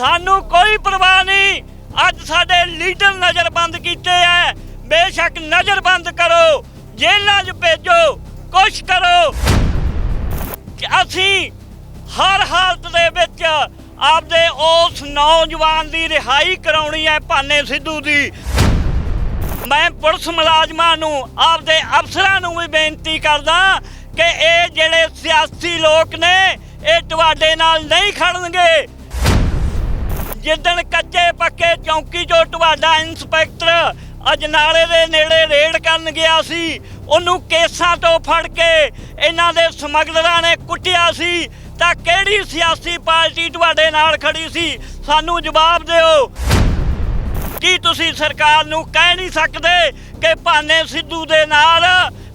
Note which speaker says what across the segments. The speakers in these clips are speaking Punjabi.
Speaker 1: ਸਾਨੂੰ ਕੋਈ ਪਰਵਾਹ ਨਹੀਂ। ਅੱਜ ਸਾਡੇ ਲੀਡਰ ਨਜ਼ਰਬੰਦ ਕੀਤੇ ਐ ਬੇਸ਼ੱਕ ਨਜ਼ਰਬੰਦ ਕਰੋ। ਜੇਲ੍ਹਾਂ 'ਚ ਭੇਜੋ। ਕੁਛ ਕਰੋ। ਅਸੀਂ ਹਰ ਹਾਲਤ ਦੇ ਵਿੱਚ ਆਪਦੇ ਉਸ ਨੌਜਵਾਨ ਦੀ ਰਿਹਾਈ ਕਰਾਉਣੀ ਹੈ ਭਾਨੇ ਸਿੱਧੂ ਦੀ। ਮੈਂ ਪੁਲਿਸ ਮੁਲਾਜ਼ਮਾਂ ਨੂੰ, ਆਪਦੇ ਅਫਸਰਾਂ ਨੂੰ ਵੀ ਬੇਨਤੀ ਕਰਦਾ ਕਿ ਇਹ ਜਿਹੜੇ ਸਿਆਸੀ ਲੋਕ ਨੇ, ਇਹ ਤੁਹਾਡੇ ਨਾਲ ਨਹੀਂ ਖੜਨਗੇ। ਜਿੱਦਣ ਕੱਚੇ ਪੱਕੇ ਚੌਂਕੀ ਚੋਂ ਤੁਹਾਡਾ ਇੰਸਪੈਕਟਰ ਅਜਨਾਲੇ ਦੇ ਨੇੜੇ ਰੇਡ ਕਰਨ ਗਿਆ ਸੀ, ਉਹਨੂੰ ਕੇਸਾਂ ਤੋਂ ਫੜ ਕੇ ਇਹਨਾਂ ਦੇ ਸਮਗਲਰਾਂ ਨੇ ਕੁੱਟਿਆ ਸੀ, ਤਾਂ ਕਿਹੜੀ ਸਿਆਸੀ ਪਾਰਟੀ ਤੁਹਾਡੇ ਨਾਲ ਖੜੀ ਸੀ? ਸਾਨੂੰ ਜਵਾਬ ਦਿਓ। ਕੀ ਤੁਸੀਂ ਸਰਕਾਰ ਨੂੰ ਕਹਿ ਨਹੀਂ ਸਕਦੇ ਕਿ ਭਾਨੇ ਸਿੱਧੂ ਦੇ ਨਾਲ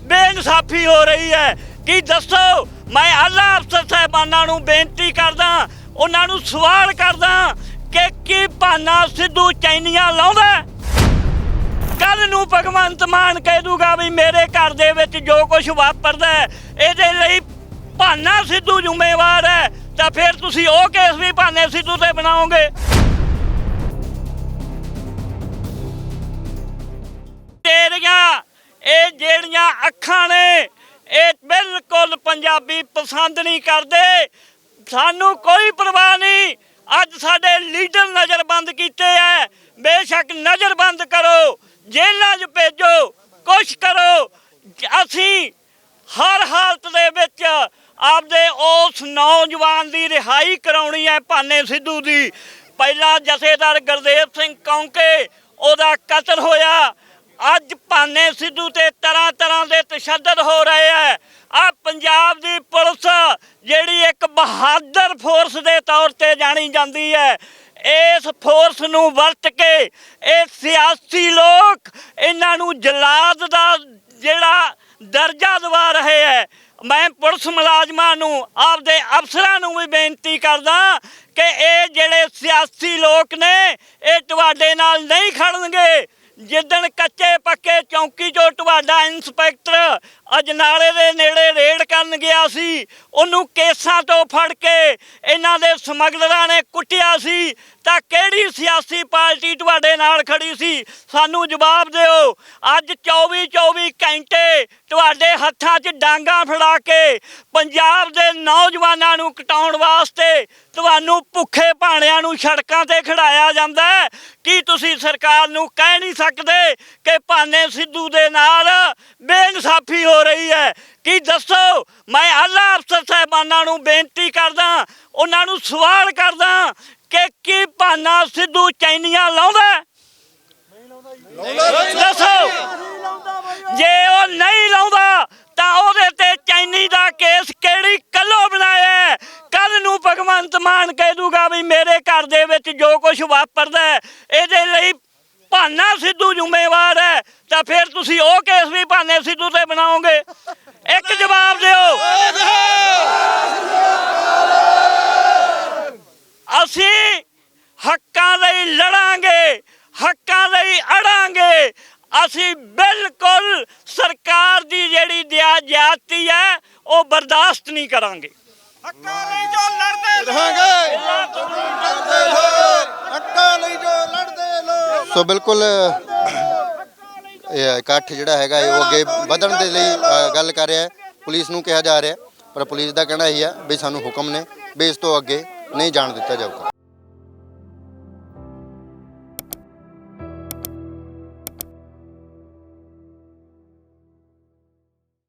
Speaker 1: ਬੇਇਨਸਾਫੀ ਹੋ ਰਹੀ ਹੈ? ਕੀ ਦੱਸੋ? ਮੈਂ ਆਲਾ ਅਫਸਰ ਸਾਹਿਬਾਨਾਂ ਨੂੰ ਬੇਨਤੀ ਕਰਦਾ, ਉਹਨਾਂ ਨੂੰ ਸਵਾਲ ਕਰਦਾ ਕਿ ਕੀ ਭਾਨਾ ਸਿੱਧੂ ਚੈਨੀਆਂ ਲਾਉਂਦਾ? ਕੱਲ ਨੂੰ ਭਗਵੰਤ ਮਾਨ ਕਹਿ ਦੂਗਾ ਵੀ ਮੇਰੇ ਘਰ ਦੇ ਵਿੱਚ ਜੋ ਕੁਝ ਵਾਪਰਦਾ ਇਹਦੇ ਲਈ ਭਾਨਾ ਸਿੱਧੂ ਜ਼ਿੰਮੇਵਾਰ ਹੈ। ਤਾਂ ਫਿਰ ਤੁਸੀਂ ਉਹ ਕੇਸ ਵੀ ਭਾਨੇ ਸਿੱਧੂ ਤੇ ਬਣਾਓਗੇ। ਤੇਰੀਆਂ, ਇਹ ਜਿਹੜੀਆਂ ਅੱਖਾਂ ਨੇ, ਇਹ ਬਿਲਕੁਲ ਪੰਜਾਬੀ ਪਸੰਦ ਨਹੀਂ ਕਰਦੇ। ਸਾਨੂੰ ਕੋਈ ਪਰਵਾਹ ਨਹੀਂ। ਅੱਜ ਸਾਡੇ ਲੀਡਰ ਨਜ਼ਰਬੰਦ ਕੀਤੇ ਐ। ਬੇਸ਼ੱਕ ਨਜ਼ਰਬੰਦ ਕਰੋ, ਜੇਲ੍ਹਾਂ 'ਚ ਭੇਜੋ, ਕੁਛ ਕਰੋ। ਅਸੀਂ ਹਰ ਹਾਲਤ ਦੇ ਵਿੱਚ ਆਪਦੇ ਉਸ ਨੌਜਵਾਨ ਦੀ ਰਿਹਾਈ ਕਰਾਉਣੀ ਹੈ ਭਾਨੇ ਸਿੱਧੂ ਦੀ। ਪਹਿਲਾਂ ਜਥੇਦਾਰ ਗੁਰਦੇਵ ਸਿੰਘ ਕੌਂਕੇ, ਉਹਦਾ ਕਤਲ ਹੋਇਆ। ਅੱਜ ਭਾਨੇ ਸਿੱਧੂ ਤੇ ਤਰ੍ਹਾਂ ਤਰ੍ਹਾਂ ਦੇ ਤਸ਼ੱਦਦ ਹੋ ਰਹੇ ਹੈ ਆ ਪੰਜਾਬ ਦੀ ਪੁਲਿਸ, ਜਿਹੜੀ ਇੱਕ ਬਹਾਦਰ ਫੋਰਸ ਦੇ ਤੌਰ ਤੇ ਜਾਣੀ ਜਾਂਦੀ ਹੈ। ਇਸ ਫੋਰਸ ਨੂੰ ਵਰਤ ਕੇ ਇਹ ਸਿਆਸੀ ਲੋਕ ਇਹਨਾਂ ਨੂੰ ਜਲਾਦ ਦਾ ਜਿਹੜਾ ਦਰਜਾ ਦਵਾ ਰਹੇ ਹੈ। ਮੈਂ ਪੁਲਿਸ ਮੁਲਾਜ਼ਮਾਂ ਨੂੰ, ਆਪਦੇ ਅਫਸਰਾਂ ਨੂੰ ਵੀ ਬੇਨਤੀ ਕਰਦਾ ਕਿ ਇਹ ਜਿਹੜੇ ਸਿਆਸੀ ਲੋਕ ਨੇ, ਇਹ ਤੁਹਾਡੇ ਨਾਲ ਨਹੀਂ ਖੜਨਗੇ। ਜਿੱਦਣ ਕੱਚੇ ਪੱਕੇ ਚੌਂਕੀ ਚੋਂ ਤੁਹਾਡਾ ਇੰਸਪੈਕਟਰ ਅਜਨਾਲੇ ਦੇ ਨੇੜੇ ਰੇਡ ਕਰਨ ਗਿਆ ਸੀ, ਉਹਨੂੰ ਕੇਸਾਂ ਤੋਂ ਫੜ ਕੇ ਇਹਨਾਂ ਦੇ ਸਮਗਲਰਾਂ ਨੇ ਕੁੱਟਿਆ ਸੀ, ਤਾਂ ਕਿਹੜੀ ਸਿਆਸੀ ਪਾਰਟੀ ਤੁਹਾਡੇ ਨਾਲ ਖੜੀ ਸੀ? ਸਾਨੂੰ ਜਵਾਬ ਦਿਓ। ਅੱਜ 24 24 ਘੰਟੇ ਤੁਹਾਡੇ ਹੱਥਾਂ 'ਚ ਡਾਂਗਾ ਫੜਾ ਕੇ ਪੰਜਾਬ ਦੇ ਨੌਜਵਾਨਾਂ ਨੂੰ ਕਟਾਉਣ ਵਾਸਤੇ ਤੁਹਾਨੂੰ ਭੁੱਖੇ ਭਾਣਿਆਂ ਨੂੰ ਸੜਕਾਂ ਤੇ ਖੜਾਇਆ ਜਾਂਦਾ ਹੈ। ਕੀ ਤੁਸੀਂ ਸਰਕਾਰ ਨੂੰ ਕਹਿ ਨਹੀਂ ਸਕਦੇ ਕਿ ਭਾਨੇ ਸਿੱਧੂ ਦੇ ਨਾਲ ਬੇਇਨਸਾਫੀ ਹੋ ਰਹੀ ਹੈ? ਕੀ ਦੱਸੋ? ਮੈਂ ਆਲਾ ਅਫਸਰ ਸਾਹਿਬਾਨਾਂ ਨੂੰ ਬੇਨਤੀ ਕਰਦਾ ਉਹਨਾਂ ਨੂੰ ਸਵਾਲ ਕਰਦਾ ਕਿ ਕੀ ਭਾਨਾ ਸਿੱਧੂ ਚੈਨੀਆਂ ਲਾਉਂਦਾ? ਦੱਸੋ ਜੇ ਉਹ ਨਹੀਂ ਲਾਉਂਦਾ ਤਾਂ ਉਹਦੇ ਤੇ ਚੈਨੀ ਦਾ ਕੇਸ ਕਿਹੜੀ ਕੱਲੋ ਬਣਾਇਆ ਕੱਲ ਨੂੰ ਭਗਵੰਤ ਮਾਨ ਕਹਿ ਦੂਗਾ ਵੀ ਮੇਰੇ ਘਰ ਦੇ ਵਿੱਚ ਜੋ ਕੁਝ ਵਾਪਰਦਾ ਇਹਦੇ ਲਈ ਭਾਨਾ ਸਿੱਧੂ ਜ਼ਿੰਮੇਵਾਰ ਹੈ। ਤਾਂ ਫਿਰ ਤੁਸੀਂ ਉਹ ਕੇਸ ਵੀ ਭਾਨੇ ਸਿੱਧੂ ਤੇ ਬਣਾਓਗੇ। ਇੱਕ ਜਵਾਬ ਦਿਓ। ਅਸੀਂ ਹੱਕਾਂ ਲਈ ਲੜਾਂਗੇ, ਹੱਕਾਂ ਲਈ ਅੜਾਂਗੇ। ਅਸੀਂ ਬਿਲਕੁਲ ਸਰਕਾਰ ਦੀ ਜਿਹੜੀ ਦਿਆ ਜਾਤੀ ਹੈ, ਉਹ ਬਰਦਾਸ਼ਤ ਨਹੀਂ ਕਰਾਂਗੇ।
Speaker 2: ਹੱਕਾਂ ਲਈ ਜੋ ਲੜਦੇ
Speaker 3: ਰਹਾਂਗੇ ਲੜਦੇ ਲੋਕ। ਹੱਕਾਂ ਲਈ ਜੋ ਲੜਦੇ ਲੋਕ ਸੋ ਬਿਲਕੁਲ ਇਹ ਇਕੱਠ ਜਿਹੜਾ ਹੈਗਾ ਇਹ ਉਹ ਅੱਗੇ ਵਧਣ ਦੇ ਲਈ ਗੱਲ ਕਰ ਰਿਹਾ ਹੈ। ਪੁਲਿਸ ਨੂੰ ਕਿਹਾ ਜਾ ਰਿਹਾ ਪਰ ਪੁਲਿਸ ਦਾ ਕਹਿਣਾ ਇਹ ਹੈ ਵੀ ਸਾਨੂੰ ਹੁਕਮ ਨੇ ਵੀ ਇਸ ਤੋਂ ਅੱਗੇ ਨਹੀਂ ਜਾਣ ਦਿੱਤਾ ਜਾਊਗਾ।